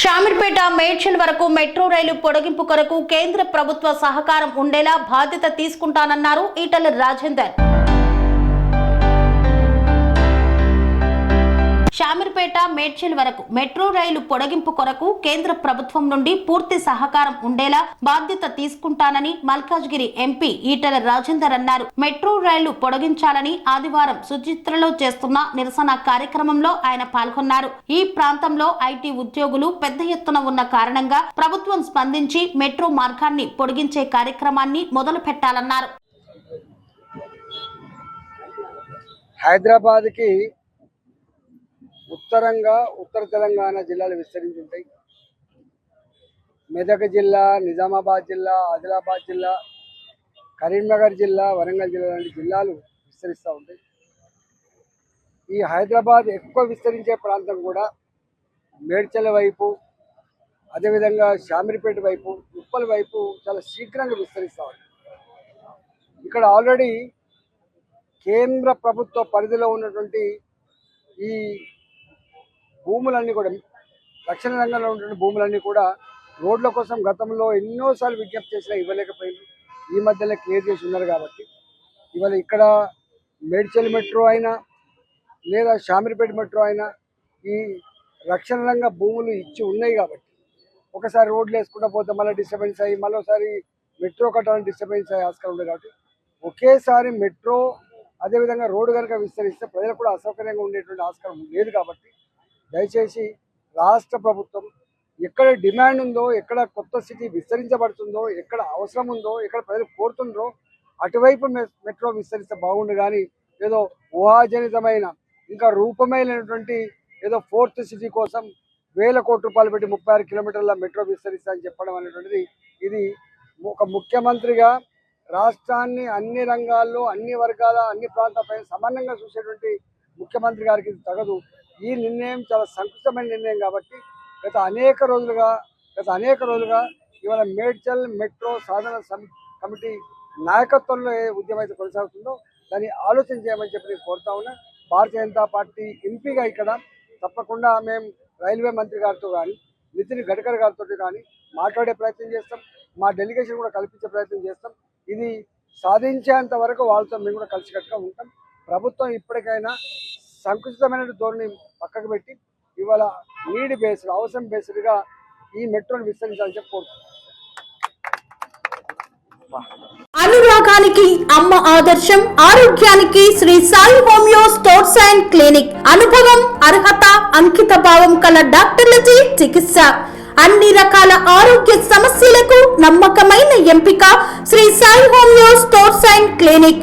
శామీర్పేట మేడ్చల్ వరకు మెట్రో రైలు పొడిగింపు కొరకు కేంద్ర ప్రభుత్వ సహకారం ఉండేలా బాధ్యత తీసుకుంటానన్నారు ఈటల రాజేందర్. శామీర్పేట మేడ్చల్ వరకు మెట్రో రైలు పొడిగింపు కొరకు కేంద్ర ప్రభుత్వం నుండి పూర్తి సహకారం ఉండేలా బాధ్యత తీసుకుంటానని మల్కాజ్గిరి ఎంపీ ఈటల రాజేందర్ అన్నారు. మెట్రో రైలు పొడిగించాలని ఆదివారం సుచిత్రలో చేస్తున్న నిరసన కార్యక్రమంలో ఆయన పాల్గొన్నారు. ఈ ప్రాంతంలో ఐటీ ఉద్యోగులు పెద్ద ఎత్తున ఉన్న కారణంగా ప్రభుత్వం స్పందించి మెట్రో మార్గాన్ని పొడిగించే కార్యక్రమాన్ని మొదలు పెట్టాలన్నారు హైదరాబాద్కి ఉత్తరంగా ఉత్తర తెలంగాణ జిల్లాలు విస్తరించి ఉంటాయి. మెదక్ జిల్లా నిజామాబాద్ జిల్లా ఆదిలాబాద్ జిల్లా కరీంనగర్ జిల్లా వరంగల్ జిల్లా లాంటి జిల్లాలు విస్తరిస్తూ ఉంటాయి. ఈ హైదరాబాద్ ఎక్కువ విస్తరించే ప్రాంతం కూడా మేడ్చల వైపు అదేవిధంగా శామిరిపేట వైపు ఉప్పల వైపు చాలా శీఘ్రంగా విస్తరిస్తూ ఉంది ఇక్కడ ఆల్రెడీ కేంద్ర ప్రభుత్వ పరిధిలో ఉన్నటువంటి ఈ భూములన్నీ కూడా రక్షణ రంగంలో ఉన్నటువంటి భూములన్నీ కూడా రోడ్ల కోసం గతంలో ఎన్నోసార్లు విజ్ఞప్తి చేసినా ఇవ్వలేకపోయింది ఈ మధ్యలో క్లియర్ చేసి ఉన్నారు కాబట్టి. ఇవాళ ఇక్కడ మేడ్చల్ మెట్రో అయినా లేదా షామీర్పేట మెట్రో అయినా ఈ రక్షణ రంగ భూములు ఇచ్చి ఉన్నాయి కాబట్టి. ఒకసారి రోడ్లు వేసుకుంటూ పోతే మళ్ళీ డిస్టర్బెన్స్ అయ్యి మరోసారి మెట్రో కట్టాలని డిస్టర్బెన్స్ అయ్యే ఆస్కారం ఉంది కాబట్టి ఒకేసారి మెట్రో అదేవిధంగా రోడ్డు కనుక విస్తరిస్తే ప్రజలకు కూడా అసౌకర్యంగా ఉండేటువంటి ఆస్కారం లేదు కాబట్టి దయచేసి రాష్ట్ర ప్రభుత్వం ఎక్కడ డిమాండ్ ఉందో ఎక్కడ కొత్త సిటీ విస్తరించబడుతుందో ఎక్కడ అవసరం ఉందో ఎక్కడ ప్రజలు కోరుతుండ్రో అటువైపు మె- మెట్రో విస్తరిస్తే బాగుండు. కానీ ఏదో ఊహాజనితమైన ఇంకా రూపమైనటువంటి ఏదో ఫోర్త్ సిటీ కోసం వేల కోట్ల రూపాయలు పెట్టి ముప్పై ఆరు కిలోమీటర్ల మెట్రో విస్తరిస్తా అని చెప్పడం అనేటువంటిది ఇది ఒక ముఖ్యమంత్రిగా రాష్ట్రాన్ని అన్ని రంగాల్లో అన్ని వర్గాల అన్ని ప్రాంతాలపై సమానంగా చూసేటువంటి ముఖ్యమంత్రి గారికి ఇది తగదు. ఈ నిర్ణయం చాలా సంకుచితమైన నిర్ణయం కాబట్టి గత అనేక రోజులుగా గత అనేక రోజులుగా ఇవాళ మేడ్చల్ మెట్రో సాధన కమిటీ నాయకత్వంలో ఏ ఉద్యమం అయితే కొనసాగుతుందో దాన్ని ఆలోచన చేయమని చెప్పి నేను కోరుతా ఉన్నా. భారతీయ జనతా పార్టీ ఎంపీగా ఇక్కడ తప్పకుండా మేము రైల్వే మంత్రి గారితో కానీ నితిన్ గడ్కరీ గారితో కానీ మాట్లాడే ప్రయత్నం చేస్తాం. మా డెలిగేషన్ కూడా కల్పించే ప్రయత్నం చేస్తాం. ఇది సాధించేంత వరకు వాళ్ళతో మేము కూడా కలిసికట్టుగా ఉంటాం. ప్రభుత్వం ఇప్పటికైనా సంకుచితమైన ధోరణి పక్కకు పెట్టి ఇవాళ నీడ్ బేస్డ్ అవసరం బేస్డ్గా ఈ మెట్రోను విస్తరించాలని చెప్పి కోరుతున్నాం. అనురాగానికి అమ్మ ఆదర్శం ఆరోగ్యానికి Shri Sai homeo stores and clinic. అనుభవం అర్హత అంకిత భావం కల డాక్టర్లచే చికిత్స. అన్ని రకాల ఆరోగ్య సమస్యలకు నమ్మకమైన ఎంపిక Shri Sai homeo stores and clinic.